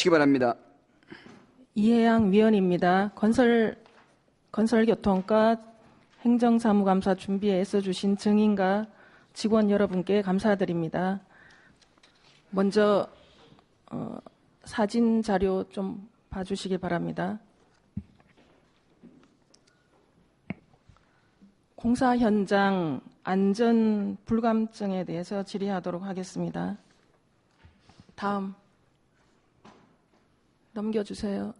주시기 바랍니다. 이혜양 위원입니다. 건설 건설교통과 행정사무감사 준비에 애써주신 증인과 직원 여러분께 감사드립니다. 먼저 어, 사진 자료 좀 봐주시기 바랍니다. 공사 현장 안전 불감증에 대해서 질의하도록 하겠습니다. 다음 넘겨주세요.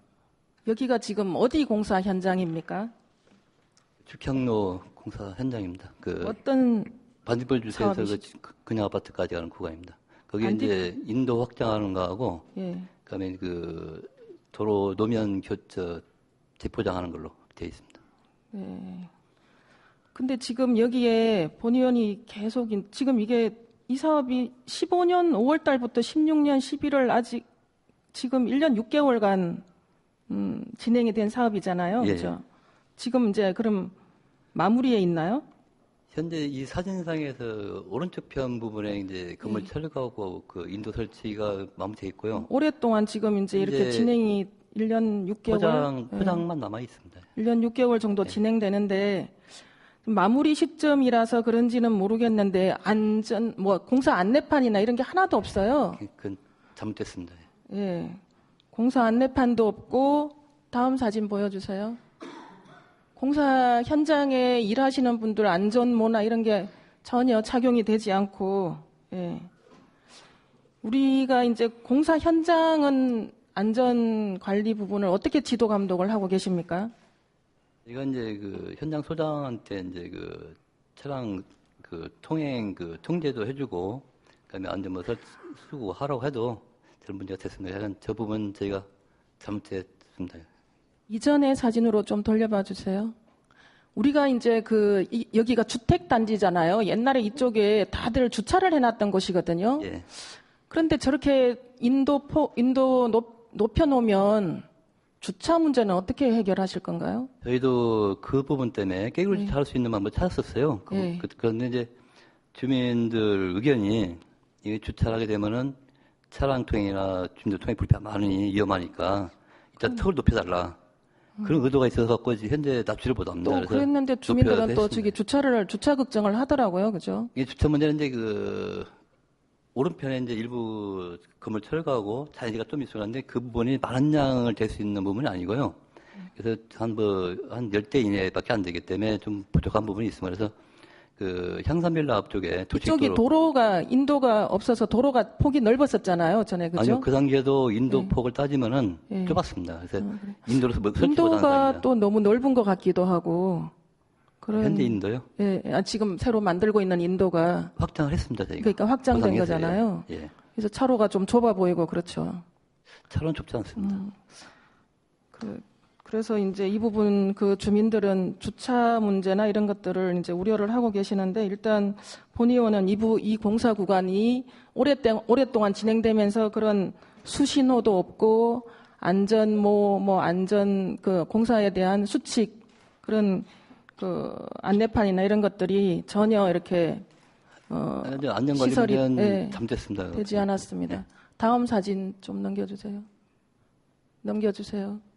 여기가 지금 어디 공사 현장입니까? 죽향로 공사 현장입니다. 그 어떤 반딧불 주세에서 그 그- 그냥 아파트까지 가는 구간입니다. 거기 반딧- 이제 인도 확장하는 거하고 예. 그다음에 그 도로 노면 교저 재포장하는 걸로 되어 있습니다. 네. 근데 지금 여기에 본 의원이 계속 인- 지금 이게 이 사업이 15년 5월 달부터 16년 11월 아직 지금 1년 6개월간 음, 진행이 된 사업이잖아요. 예, 그렇죠? 지금 이제 그럼 마무리에 있나요? 현재 이 사진상에서 오른쪽 편 부분에 이제 건물 예. 철거하고 그 인도 설치가 마무리되어 있고요. 오랫동안 지금 이제 이렇게 진행이 1년 6개월 포장 예. 포장만 남아 있습니다. 1년 6개월 정도 네. 진행되는데 마무리 시점이라서 그런지는 모르겠는데 안전 뭐 공사 안내판이나 이런 게 하나도 없어요. 그건 잘못됐습니다. 예. 공사 안내판도 없고 다음 사진 보여주세요. 공사 현장에 일하시는 분들 안전모나 이런 게 전혀 착용이 되지 않고 예. 우리가 이제 공사 현장은 안전 관리 부분을 어떻게 지도 감독을 하고 계십니까? 이건 이제 그 현장 소장한테 이제 그 차량 그 통행 그 통제도 해주고 그다음에 안전 뭐 설- 쓰고 하라고 해도 별 문제가 됐습니다. 저 부분 저희가 잘못했습니다. 이전의 사진으로 좀 돌려봐 주세요. 우리가 이제 그 이- 여기가 주택 단지잖아요. 옛날에 이쪽에 다들 주차를 해놨던 곳이거든요. 예. 그런데 저렇게 인도 포 인도 높, 높여놓으면 주차 문제는 어떻게 해결하실 건가요? 저희도 그 부분 때문에 깨끗이 네. 할수 있는 방법을 찾았었어요. 그, 네. 그, 그런데 이제 주민들 의견이 이게 주차를 하게 되면은 차량 통행이나 주민들 통행 불편 많으니 위험하니까 일단 턱을 높여달라. 그런 의도가 있어서 갖고 이제 현재 납치를 못 합니다. 또 그래서 그랬는데 주민들은 또 했습니다. 저기 주차를 주차 걱정을 하더라고요, 그죠? 이게 주차 문제는 이제 그 오른편에 이제 일부 건물 철거하고 잔해지가 좀 있었는데 그 부분이 많은 양을 될 수 있는 부분이 아니고요. 그래서 한 뭐한 열 대 이내밖에 안 되기 때문에 좀 부족한 부분이 있습니다. 그래서 그 향산빌라 앞쪽에 이쪽이 도식도로 도로 가 인도가 없어서 도로가 폭이 넓었었잖아요, 전에 그죠? 아니요 그 단계도 인도 네. 폭을 따지면은 네. 좁았습니다. 그래서 아, 그래. 인도로서 뭐 인도가. 또 너무 넓은 것 같기도 하고 그런 현재 인도요 예, 아, 지금 새로 만들고 있는 인도가 확장을 했습니다. 저희가 그러니까 확장된 거잖아요. 예, 예. 그래서 차로가 좀 좁아 보이고 그렇죠. 차로는 좁지 않습니다. 음. 그, 그래서 이제 이 부분 그 주민들은 주차 문제나 이런 것들을 이제 우려를 하고 계시는데 일단 본 의원은 이부 이 공사 구간이 오랫동 오랫동안 진행되면서 그런 수신호도 없고 안전 뭐뭐 안전 그 공사에 대한 수칙 그런 그 안내판이나 이런 것들이 전혀 이렇게 어, 안전관리 시설이, 문제는 예, 잘못됐습니다. 되지 않았습니다. 다음 사진 좀 넘겨주세요. 넘겨주세요.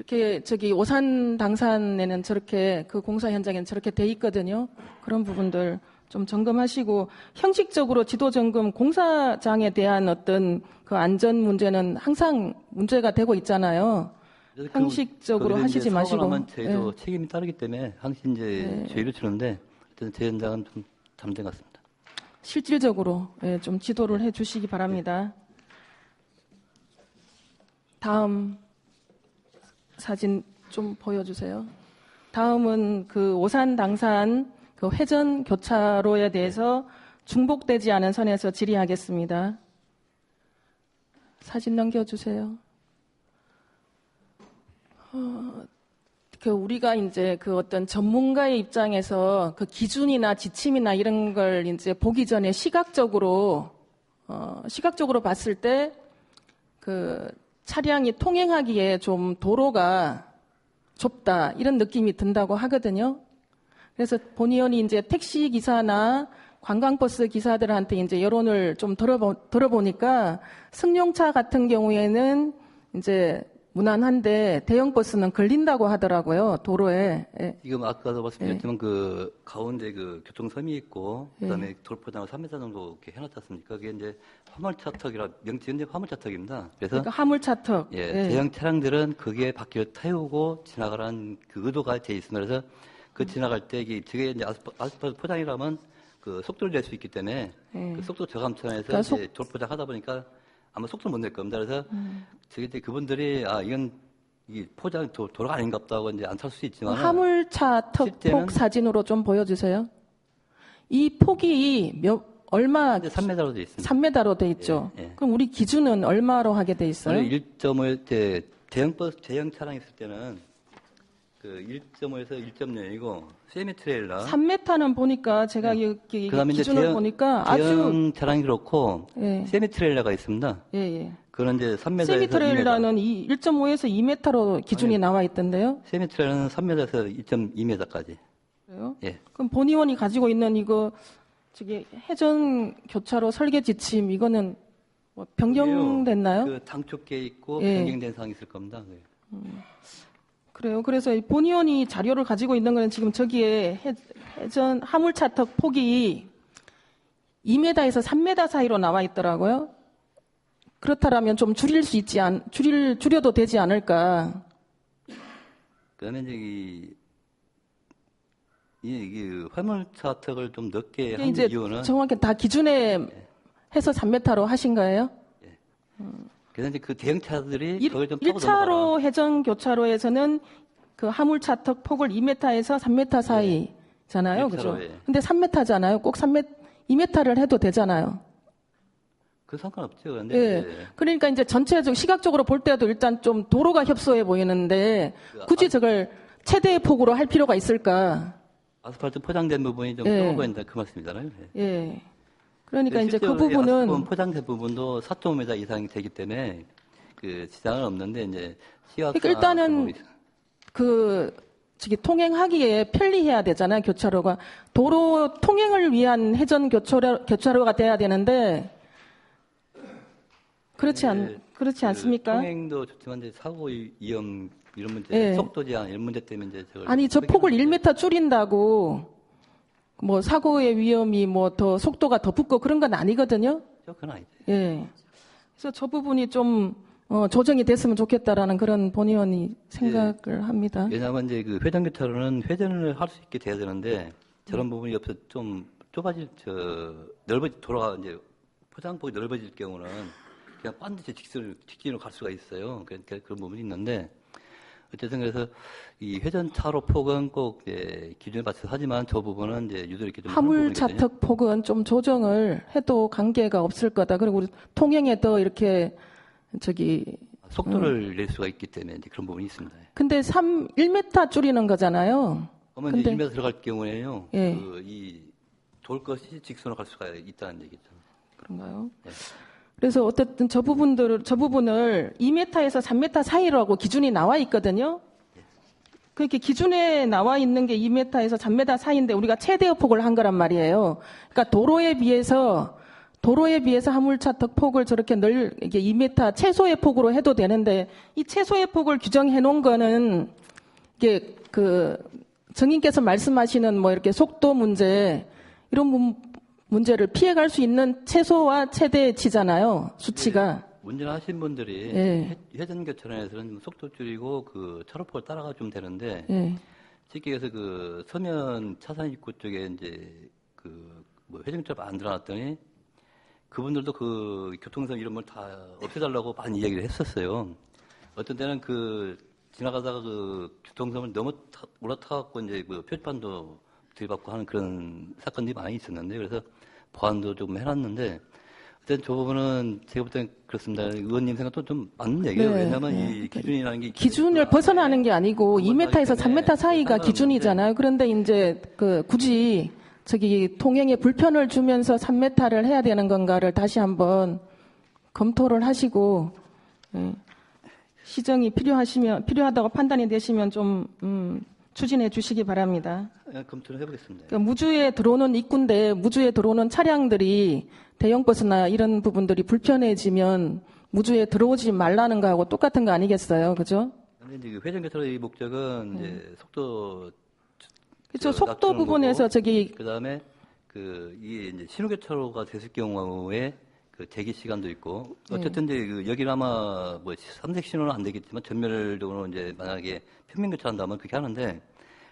이렇게 저기 오산 당산에는 저렇게 그 공사 현장에는 저렇게 돼 있거든요. 그런 부분들 좀 점검하시고 형식적으로 지도 점검 공사장에 대한 어떤 그 안전 문제는 항상 문제가 되고 있잖아요. 그- 형식적으로 거기서 하시지 마시고. 저희도 예. 책임이 따르기 때문에 항상 이제 네. 죄를 치는데 어쨌든 제 현장은 좀것 같습니다. 실질적으로 예, 좀 지도를 해 주시기 바랍니다. 다음 사진 좀 보여주세요. 다음은 그 오산 당산 그 회전 교차로에 대해서 중복되지 않은 선에서 질의하겠습니다. 사진 넘겨주세요. 어, 그 우리가 이제 그 어떤 전문가의 입장에서 그 기준이나 지침이나 이런 걸 이제 보기 전에 시각적으로 어, 시각적으로 봤을 때 그 차량이 통행하기에 좀 도로가 좁다 이런 느낌이 든다고 하거든요. 그래서 본 의원이 이제 택시 기사나 관광버스 기사들한테 이제 여론을 좀 들어보, 들어보니까 승용차 같은 경우에는 이제 무난한데 대형 버스는 걸린다고 하더라고요 도로에. 예. 지금 아까도 말씀드렸지만 그 가운데 그 교통섬이 있고 그다음에 돌포장을 3m 정도 이렇게 해놨지 않습니까? 그게 이제 화물차턱이라 명칭은 이제 화물차턱입니다. 그래서 그러니까 화물차턱. 예, 예. 대형 차량들은 거기에 바퀴를 태우고 지나가라는 그 의도가 돼 있습니다. 그래서 그 지나갈 때 이게 저게 이제 아스팔트 포장이라면 그 속도를 낼 수 있기 때문에 예. 그 속도 저감 차원에서 그러니까 속- 이제 돌포장 하다 보니까 아마 속도를 못낼 겁니다. 그래서 음. 이제 그분들이 아 이건 이 포장 도, 도로가 아닌갑다 하고 이제 안탈수 있지만 화물차턱 실제는- 폭 사진으로 좀 보여주세요. 이 폭이 몇 얼마 이제 3m로 돼 있습니다. 3m로 돼 있죠. 예, 예. 그럼 우리 기준은 얼마로 하게 돼 있어요? 원래 1.5일 때 대형 버스 대형 차량 있을 때는 그 1.5에서 1.0이고 세미 트레일러 3m는 보니까 제가 여기 네. 그다음에 기준을 대형- 보니까 아주 대형 차량이 그렇고 예. 세미 트레일러가 있습니다. 예, 예. 그런 이제 3m에서 세미 트레일러는 이 1.5에서 2m로 기준이 나와 있던데요. 세미 트레일러는 3m에서 2.2m까지. 그래요? 예. 그럼 본의원이 가지고 있는 이거 저기 해전 교차로 설계 지침 이거는 뭐 변경됐나요? 그 당초 께 있고 예. 변경된 사항이 있을 겁니다. 네. 그래요. 그래서 이 본의원이 자료를 가지고 있는 거는 지금 저기에 해, 해전 화물차턱 폭이 2m에서 3m 사이로 나와 있더라고요. 그렇다라면 좀 줄일 수 있지 않, 줄일, 줄여도 되지 않을까. 그다음에 이제 이, 이, 이 화물차 턱을 좀 넓게 이게 한 이유는 정확히 다 기준에 해서 3m로 하신 거예요? 그래서 이제 그 대형차들이 일, 그걸 좀 타고 1차로 해전 교차로에서는 그 화물차 턱 폭을 2m에서 3m 사이잖아요. 네. 그죠? 예. 근데 3m잖아요. 꼭 3m, 2m를 해도 되잖아요. 그 상관없죠. 그런데 예. 이제 그러니까 이제 전체적 시각적으로 볼 때도 일단 좀 도로가 협소해 보이는데 굳이 저걸 최대의 폭으로 할 필요가 있을까? 아스팔트 포장된 부분이 좀 예. 좁아 보인다 그 말씀이잖아요. 예. 예. 그러니까 네, 이제 그 부분은 포장된 부분도 4.5m 이상이 되기 때문에 그 지장은 없는데 이제 시각 그러니까 일단은 그 저기 통행하기에 편리해야 되잖아요 교차로가 도로 통행을 위한 해전 교차로 교차로가 돼야 되는데 그렇지 않 그렇지 않습니까? 그 통행도 좋지만 이제 사고 위- 위험 이런 문제, 예. 속도 제한 이런 문제 때문에 이제 아니 저 폭을 포기하는 1m 줄인다고 뭐 사고의 위험이 뭐 더 속도가 더 붙고 그런 건 아니거든요. 거죠. 그건 아니죠. 예. 그래서 저 부분이 좀 어, 조정이 됐으면 좋겠다라는 그런 본의원이 생각을 합니다. 왜냐하면 이제 그 회전 교차로는 회전을 할 수 있게 돼야 되는데 저런 부분이 없어 좀 좁아질 저 넓어 돌아 이제 포장폭이 넓어질 경우는 그냥 반드시 직선 직진으로 갈 수가 있어요. 그러니까 그런 부분이 있는데 어쨌든 그래서 이 회전차로 폭은 꼭 이제 기준에 맞춰서 하지만 저 부분은 이제 유도 이렇게 좀 하는 부분이거든요. 화물차턱 폭은 좀 조정을 해도 관계가 없을 거다. 그리고 우리 통행에 더 이렇게 저기 속도를 낼 수가 있기 때문에 이제 그런 부분이 있습니다. 근데 3 1m 줄이는 거잖아요. 그러면 이제 근데- 1m 들어갈 경우에요. 예. 그 이 돌 것이 직선으로 갈 수가 있다는 얘기죠. 그런가요? 네. 그래서 어쨌든 저 부분들을 저 부분을 2m에서 3m 사이라고 기준이 나와 있거든요. 그렇게 기준에 나와 있는 게 2m에서 3m 사이인데 우리가 최대의 폭을 한 거란 말이에요. 그러니까 도로에 비해서 도로에 비해서 화물차 턱 폭을 저렇게 늘 이게 2m 최소의 폭으로 해도 되는데 이 최소의 폭을 규정해 놓은 거는 이게 그 정인께서 말씀하시는 뭐 이렇게 속도 문제 이런 문- 문제를 피해갈 수 있는 최소와 최대치잖아요 수치가 운전하신 분들이 예. 회전교차로에서는 속도 줄이고 그 차로폭을 따라가 좀 되는데 예. 쉽게 해서 그 서면 차선 입구 쪽에 이제 그뭐 회전교차로 만들어놨더니 그분들도 그 교통선 이런 걸 다 없애달라고 많이 이야기를 했었어요. 어떤 때는 그 지나가다가 그 교통선을 타, 올라타갖고 이제 그 표지판도 들이받고 하는 그런 사건들이 많이 있었는데 그래서 보완도 좀 해놨는데 어쨌든 저 부분은 제가 볼 때는 그렇습니다. 의원님 생각도 좀 맞는 얘기예요. 네, 왜냐하면 네. 이 기준이라는 게 기준을 벗어나는 게 아니고 그건 2m에서 말기 때문에 3m 사이가 상관없는데. 기준이잖아요. 그런데 이제 그 굳이 저기 통행에 불편을 주면서 3m를 해야 되는 건가를 다시 한번 검토를 하시고 예. 시정이 필요하시면 필요하다고 판단이 되시면 좀 음, 추진해 주시기 바랍니다. 예, 검토를 해보겠습니다. 그러니까 무주에 들어오는 입구인데 무주에 들어오는 차량들이 대형 버스나 이런 부분들이 불편해지면 무주에 들어오지 말라는 거하고 똑같은 거 아니겠어요, 그죠? 그 회전 교차로의 목적은 이제 속도 그렇죠. 저 속도 부분에서 거고, 저기 그다음에 그 이게 이제 신호 교차로가 됐을 경우에 그 대기 시간도 있고 어쨌든 이제 그 여기는 아마 뭐 삼색 신호는 안 되겠지만 전멸적으로 이제 만약에 평면 교차한다면 그렇게 하는데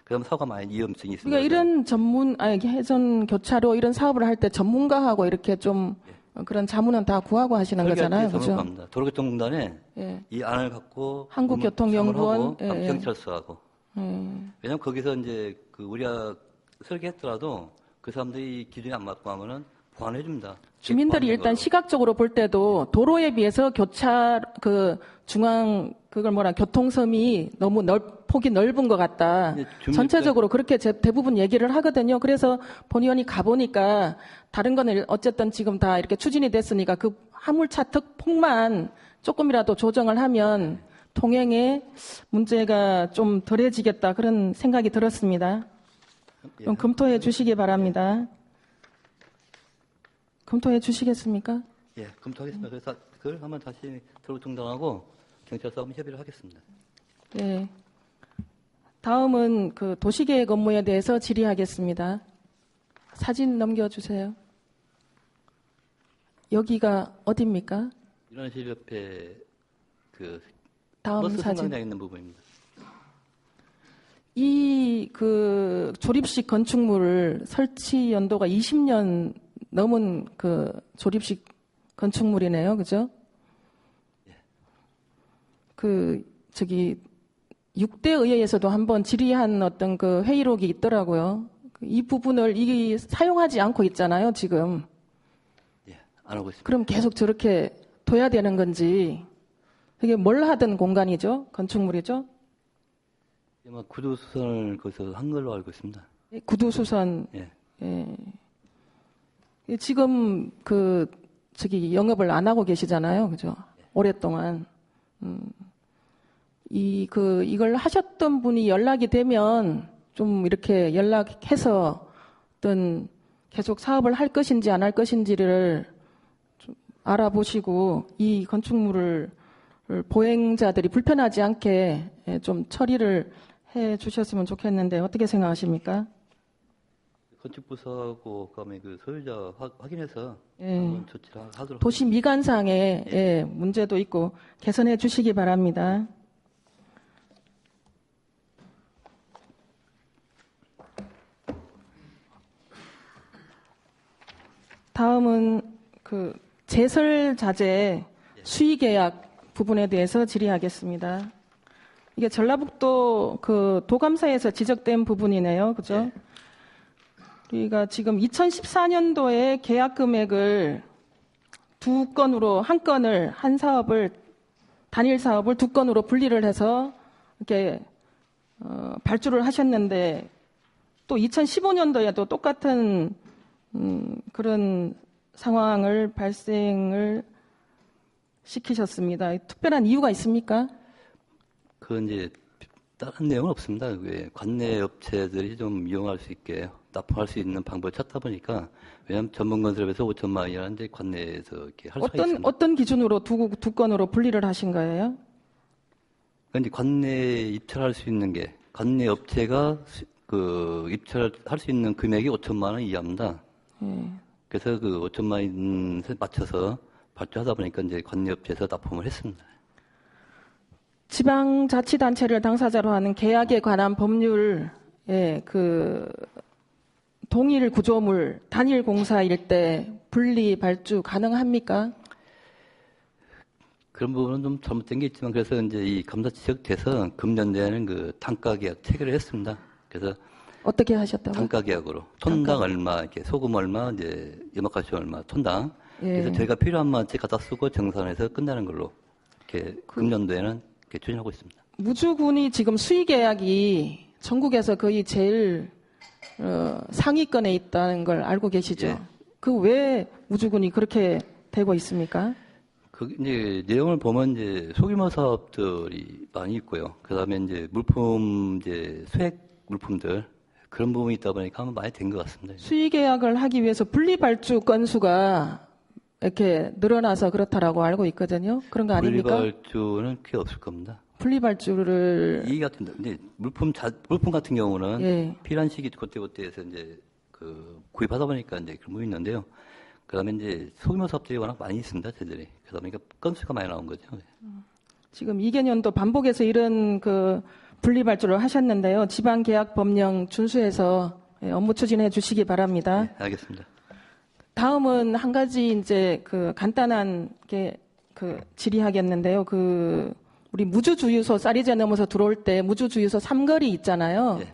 그다음 사고가 많이 위험성이 있습니다. 그러니까 이런 전문 아니 해전 교차로 이런 사업을 할 때 전문가하고 이렇게 좀 어, 그런 자문은 다 구하고 하시는 거잖아요, 그죠? 전문가입니다. 도로교통공단에 예. 이 안을 갖고 한국교통연구원, 예, 예. 경찰서하고 예. 왜냐면 거기서 이제 그 우리가 설계했더라도 그 사람들이 기준에 안 맞고 하면은 보완해 줍니다. 주민들이 일단 시각적으로 볼 때도 도로에 비해서 교차 그 중앙 그걸 뭐라 교통섬이 너무 넓 폭이 넓은 것 같다. 네, 주민 전체적으로 그렇게 제- 대부분 얘기를 하거든요. 그래서 본 의원이 가보니까 다른 거는 어쨌든 지금 다 이렇게 추진이 됐으니까 그 화물차 특폭만 조금이라도 조정을 하면 통행에 문제가 좀 덜해지겠다 그런 생각이 들었습니다. 예. 좀 검토해 주시기 바랍니다. 검토해 주시겠습니까? 예, 검토하겠습니다. 그래서 그걸 한번 다시 도로통단하고 경찰서 한번 협의를 하겠습니다. 네. 다음은 그 도시계획 업무에 대해서 질의하겠습니다. 사진 넘겨주세요. 여기가 어디입니까? 일원실 옆에 그 다음 사진. 승강장 있는 부분입니다. 이 그 조립식 건축물 설치 연도가 20년 넘은 그 조립식 건축물이네요. 그죠? 그 저기 6대 의회에서도 한번 질의한 어떤 그 회의록이 있더라고요. 그이 부분을 이 사용하지 않고 있잖아요, 지금. 예, 안 하고 있습니다. 그럼 계속 저렇게 둬야 되는 건지. 이게 뭘 하던 공간이죠? 건축물이죠? 아마 구두 수선을 거기서 한 걸로 알고 있습니다. 구두수선 예, 예, 지금 그 저기 영업을 안 하고 계시잖아요, 그죠? 오랫동안 음, 이그 이걸 하셨던 분이 연락이 되면 좀 이렇게 연락해서 어떤 계속 사업을 할 것인지 안 할 것인지를 좀 알아보시고 이 건축물을 보행자들이 불편하지 않게 예, 좀 처리를 해 주셨으면 좋겠는데 어떻게 생각하십니까? 건축부서하고 그다음에 그 소유자 확- 확인해서 예. 한번 조치를 하- 하도록 도시 미관상에 예, 문제도 있고 개선해 주시기 바랍니다. 다음은 그 제설 자재 수의 계약 부분에 대해서 질의하겠습니다. 이게 전라북도 그 도감사에서 지적된 부분이네요. 그죠? 우리가 지금 2014년도에 계약 금액을 두 건으로 한 건을 한 사업을 단일 사업을 두 건으로 분리를 해서 이렇게 어, 발주를 하셨는데 또 2015년도에도 똑같은 음, 그런 상황을 발생을 시키셨습니다. 특별한 이유가 있습니까? 그 이제 다른 내용은 없습니다. 왜 관내 업체들이 좀 이용할 수 있게 납품할 수 있는 방법을 찾다 보니까 왜냐하면 전문 건설업에서 5천만 원이라는데 관내에서 이렇게 할 수가 어떤 있습니다. 어떤 기준으로 두, 두 건으로 분리를 하신 거예요? 그러니까 이제 관내에 입찰할 수 있는 게 관내 업체가 수- 그 입찰할 수 있는 금액이 5천만 원 이하입니다. 예. 그래서 그 5천만 원에 맞춰서 발주하다 보니까 이제 관내 업체에서 납품을 했습니다. 지방자치단체를 당사자로 하는 계약에 관한 법률, 예, 그, 동일 구조물, 단일 공사일 때 분리 발주 가능합니까? 그런 부분은 좀 잘못된 게 있지만 그래서 이제 이 감사 지적돼서 금년도에는 그 단가 계약 체결을 했습니다. 그래서 어떻게 하셨다고? 단가 계약으로 톤당 얼마 이렇게 소금 얼마 이제 염화가스 얼마 톤당 예. 그래서 저희가 필요한 만치 갖다 쓰고 정산해서 끝나는 걸로 이렇게 그 금년도에는 이렇게 추진하고 있습니다. 무주군이 지금 수의 계약이 전국에서 거의 제일 어, 상위권에 있다는 걸 알고 계시죠? 예. 그왜 무주군이 그렇게 되고 있습니까? 그 이제 내용을 보면 이제 소규모 사업들이 많이 있고요. 그다음에 이제 물품 이제 수액 물품들 그런 부분이 있다 보니까 아마 많이 된 것 같습니다. 수의 계약을 하기 위해서 분리 발주 건수가 이렇게 늘어나서 그렇다라고 알고 있거든요. 그런 거 아닙니까? 분리 발주는 크게 없을 겁니다. 분리발주를 이 같은 이제 물품 자, 물품 같은 경우는 예. 필요한 시기 그때 그때에서 이제 그 구입하다 보니까 이제 그런 부분이 있는데요. 그다음에 이제 소규모 사업들이 워낙 많이 있습니다, 저희들이. 그러다 보니까 건수가 많이 나온 거죠. 지금 이개년도 반복해서 이런 그 분리발주를 하셨는데요. 지방 계약 법령 준수해서 예, 업무 추진해 주시기 바랍니다. 네, 알겠습니다. 다음은 한 가지 이제 그 간단한 게 그 질의하겠는데요. 그 우리 무주주유소 쌀이제 넘어서 들어올 때 무주주유소 삼거리 있잖아요. 예.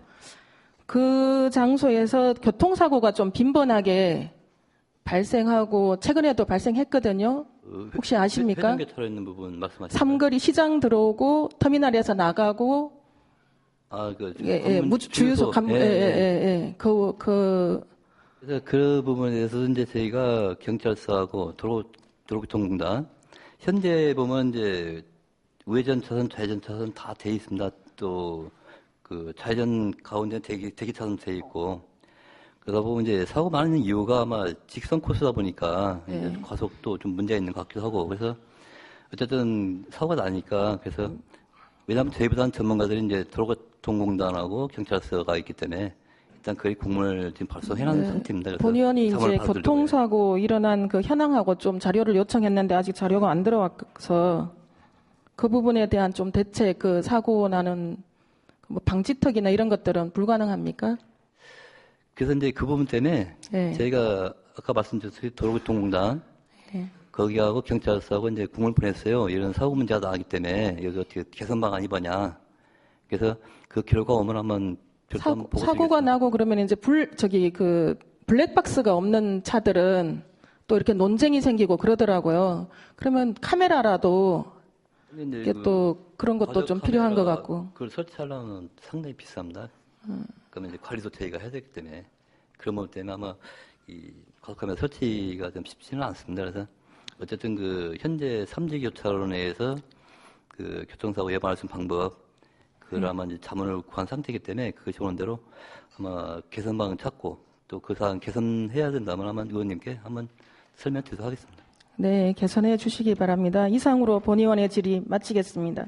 그 장소에서 교통사고가 좀 빈번하게 발생하고 최근에도 발생했거든요. 어, 혹시 아십니까? 차로 있는 부분 말씀하시죠? 삼거리 시장 들어오고 터미널에서 나가고 아, 그 예, 예, 무주 주유소 간 예, 예, 예, 예. 예, 예. 그, 그, 그래서 그 부분에 대해서 이제 저희가 경찰서하고 도로 도로교통공단 현재 보면 이제 우회전 차선, 좌회전 차선 다 돼 있습니다. 또 그 좌회전 가운데 대기 대기 차선 돼 있고 그러다 보면 이제 사고 많은 이유가 아마 직선 코스다 보니까 이제 네. 과속도 좀 문제가 있는 것 같기도 하고 그래서 어쨌든 사고가 나니까 그래서 왜냐하면 저희보다는 전문가들이 이제 도로교통공단하고 경찰서가 있기 때문에 일단 거의 공문을 지금 발송해놓은 네. 상태입니다. 본 의원이 이제 교통사고 일어난 그 현황하고 좀 자료를 요청했는데 아직 자료가 안 들어와서 그 부분에 대한 좀 대책 그 사고 나는 뭐 방지턱이나 이런 것들은 불가능합니까? 그래서 이제 그 부분 때문에 네. 저희가 아까 말씀드렸듯이 도로교통공단 네. 거기하고 경찰서하고 이제 공을 보냈어요. 이런 사고 문제가 나기 때문에 여기 어떻게 개선 방안이 뭐냐. 그래서 그 결과 오면 한번 사고, 보고 사고가. 나고 그러면 이제 불 저기 그 블랙박스가 없는 차들은 또 이렇게 논쟁이 생기고 그러더라고요. 그러면 카메라라도 이게 그또 그런 것도 좀 필요한 것 같고. 그걸 설치하려면 상당히 비쌉니다. 음. 그러면 이제 관리도 저희가 해야 되기 때문에 그런 부분 때문에 아마 이 과속 카메라 설치가 좀 쉽지는 않습니다. 그래서 어쨌든 그 현재 삼지 교차로 내에서 그 교통사고 예방할 수 있는 방법 그걸 아마 이제 자문을 구한 상태이기 때문에 그것이 오는 대로 아마 개선 방안 찾고 또 그 사안 개선해야 된다면 아마 의원님께 한번 설명 드리도록 하겠습니다. 네, 개선해 주시기 바랍니다. 이상으로 본 의원의 질의 마치겠습니다.